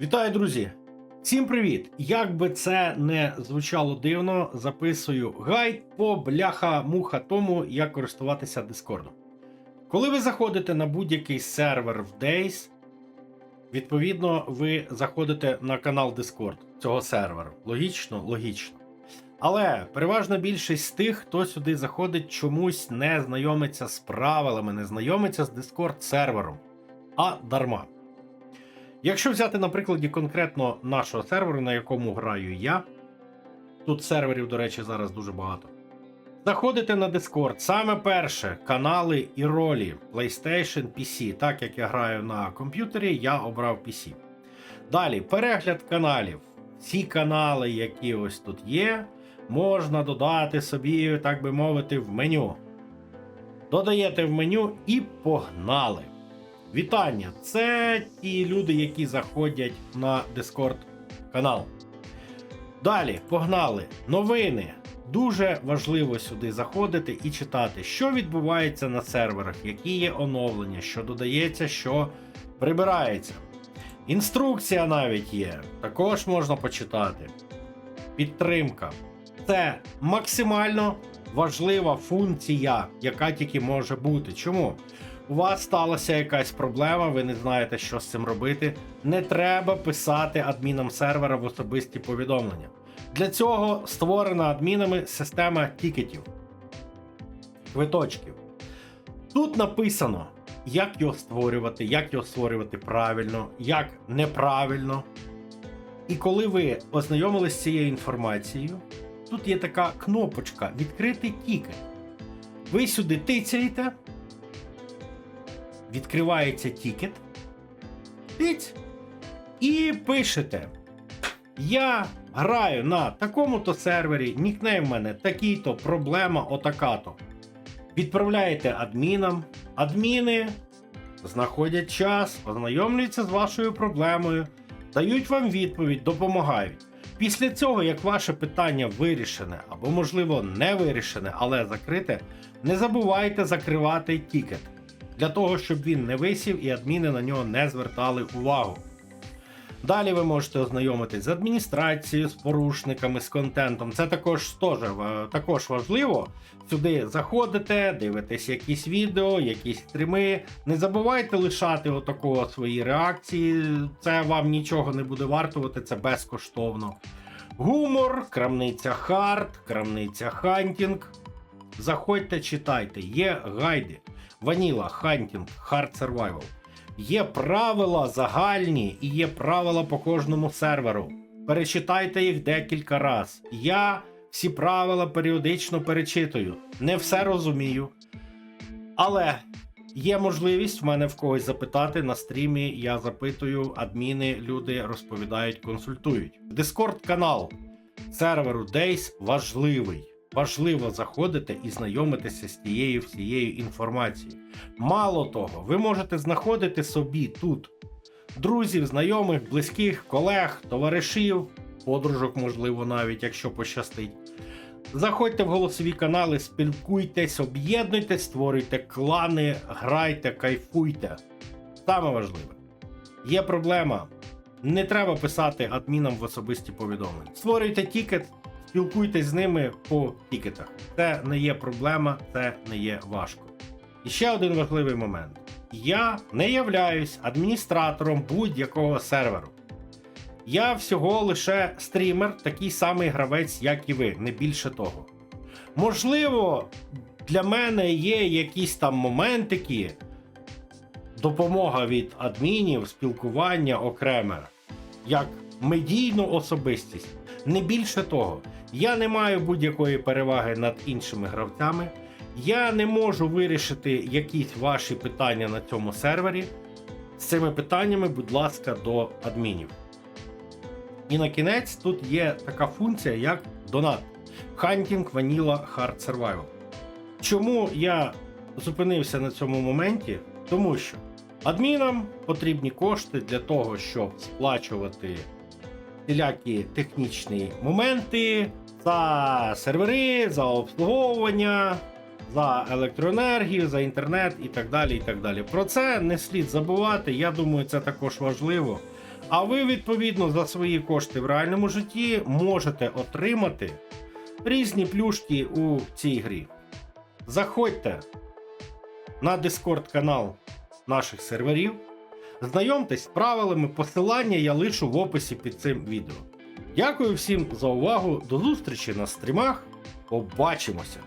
Вітаю, друзі! Всім привіт! Як би це не звучало дивно, записую гайд по бляха-муха тому, як користуватися Дискордом. Коли ви заходите на будь-який сервер в Days, відповідно, ви заходите на канал Discord цього серверу. Логічно, логічно. Але переважна більшість з тих, хто сюди заходить, чомусь не знайомиться з правилами, не знайомиться з Discord сервером, а дарма. Якщо взяти на прикладі конкретно нашого серверу, на якому граю я, тут серверів, до речі, зараз дуже багато. Заходите на Discord. Саме перше канали і ролі PlayStation PC. Так як я граю на комп'ютері, я обрав PC. Далі перегляд каналів. Ці канали, які ось тут є, можна додати собі, так би мовити, в меню. Додаєте в меню і погнали. Вітання! Це ті люди, які заходять на Discord канал. Далі, погнали. Новини. Дуже важливо сюди заходити і читати, що відбувається на серверах, які є оновлення, що додається, що прибирається. Інструкція навіть є, також можна почитати. Підтримка. Це максимально важлива функція, яка тільки може бути. Чому? У вас сталася якась проблема, ви не знаєте, що з цим робити. Не треба писати адмінам сервера в особисті повідомлення. Для цього створена адмінами система тікетів, квиточків. Тут написано, як його створювати, як його створювати правильно, як неправильно. І коли ви ознайомились з цією інформацією, тут є така кнопочка Відкрити тікет. Ви сюди тицяєте відкривається тікет, тиць, і пишете. Я граю на такому-то сервері, нікнейм в мене такий-то, проблема отака-то. Відправляєте адмінам, адміни знаходять час, ознайомлюються з вашою проблемою, дають вам відповідь, допомагають. Після цього, як ваше питання вирішене або, можливо, не вирішене, але закрите, не забувайте закривати тікет для того, щоб він не висів і адміни на нього не звертали увагу. Далі ви можете ознайомитись з адміністрацією, з порушниками, з контентом. Це також теж, е, також важливо. Сюди заходите, дивитесь якісь відео, якісь стріми. Не забувайте лишати отакого свої реакції. Це вам нічого не буде вартувати, це безкоштовно. Гумор, крамниця хард, крамниця хантінг. Заходьте, читайте, є гайди. Ваніла, Хантінг, Hard Survival. Є правила загальні і є правила по кожному серверу. Перечитайте їх декілька раз. Я всі правила періодично перечитую. Не все розумію. Але є можливість в мене в когось запитати на стрімі. Я запитую, адміни, люди розповідають, консультують. Дискорд канал серверу Days важливий важливо заходити і знайомитися з тією всією інформацією. Мало того, ви можете знаходити собі тут друзів, знайомих, близьких, колег, товаришів, подружок, можливо, навіть якщо пощастить. Заходьте в голосові канали, спілкуйтесь, об'єднуйтесь, створюйте клани, грайте, кайфуйте. Саме важливе. Є проблема. Не треба писати адмінам в особисті повідомлення. Створюйте тікет, спілкуйтесь з ними по тікетах. Це не є проблема, це не є важко. І ще один важливий момент: я не являюсь адміністратором будь-якого серверу. Я всього лише стрімер, такий самий гравець, як і ви, не більше того. Можливо, для мене є якісь там моментики, допомога від адмінів, спілкування окреме, як медійну особистість. Не більше того, я не маю будь-якої переваги над іншими гравцями. Я не можу вирішити якісь ваші питання на цьому сервері. З цими питаннями, будь ласка, до адмінів. І на кінець тут є така функція, як донат. Hunting Vanilla Hard Survival. Чому я зупинився на цьому моменті? Тому що адмінам потрібні кошти для того, щоб сплачувати всілякі технічні моменти за сервери, за обслуговування, за електроенергію, за інтернет і так далі. і так далі. Про це не слід забувати. Я думаю, це також важливо. А ви, відповідно, за свої кошти в реальному житті можете отримати різні плюшки у цій грі. Заходьте на Discord канал наших серверів. Знайомтесь з правилами, посилання я лишу в описі під цим відео. Дякую всім за увагу. До зустрічі на стрімах. Побачимося!